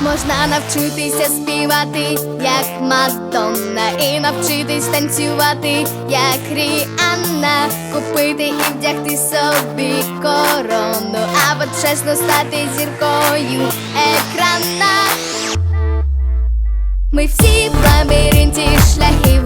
Можна навчитися співати, як Мадонна, і навчитись танцювати, як Ріанна, купити і вдягти собі корону, або чесно стати зіркою екрана. Ми всі в лабіринті шляхів.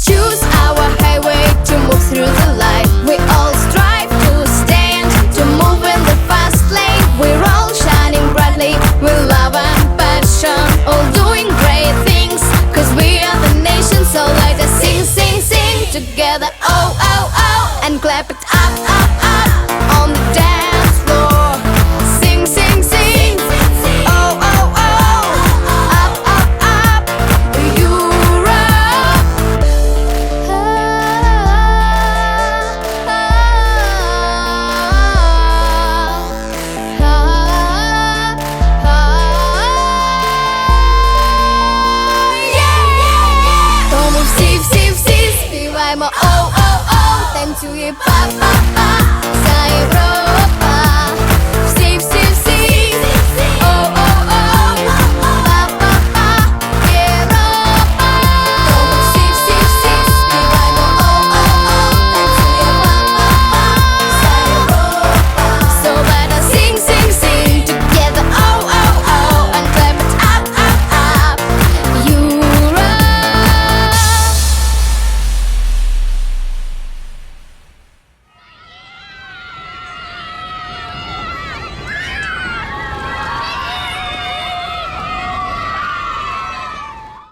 choose our highway to move through the light. We all strive to stand, to move in the fast lane. We're all shining brightly with love and passion, all doing great we are the nation, so let us sing, sing, sing together. Oh, oh oh oh, then to your pop.